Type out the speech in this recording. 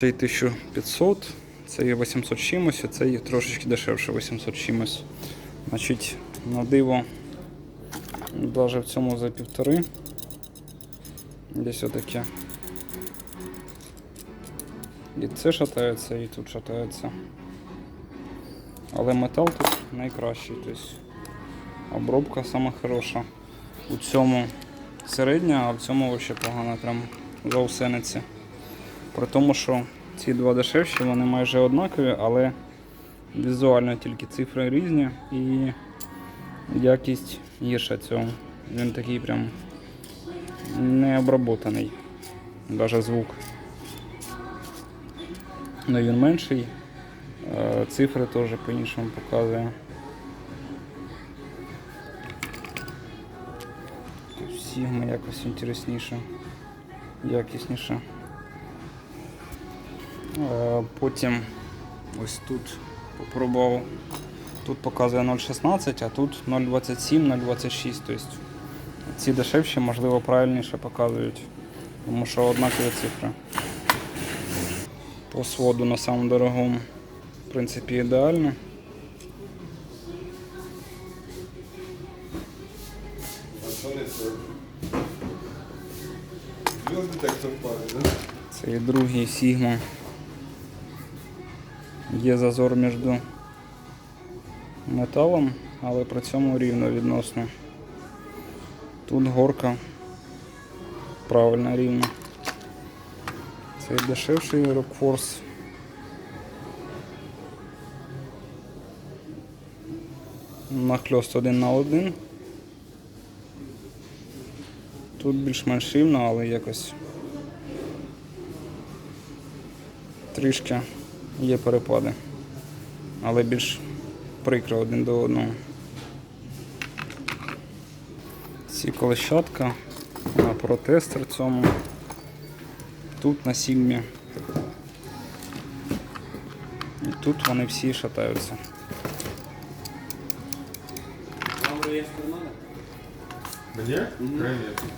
Цей 1500, це є 800 чимось, а це є трошечки дешевше 800 чимось. Значить, на диво, навіть в цьому за півтори. Десь отаке. І це шатається, і тут шатається. Але метал тут найкращий. Тобто обробка хороша. У цьому середня, а в цьому взагалі погано прям заусениці. При тому, що ці два дешевші, вони майже однакові, але візуально тільки цифри різні і якість гірша цього. Він такий прям не обработаний. Навіть звук. Ну він менший. Цифри теж по-іншому показує. Сігма якось інтересніше, якісніше. Е, Потім ось тут попробував. Тут показує 0,16, а тут 0,27, 0,26. Тобто ці дешевші, можливо, правильніше показують, тому що однакові цифри. По своду на самому дорогому, в принципі, ідеально. Це і другий Sigma. Є зазор між металом, але при цьому рівно відносно. Тут горка правильно рівно. Це дешевший Rockforce. Нахльост один на один. Тут більш-менш рівно, але якось трішки є перепади, але більш прикро один до одного. Ці колещатка на протестер цьому. Тут на сігмі. І тут вони всі шатаються. Мне? Конечно.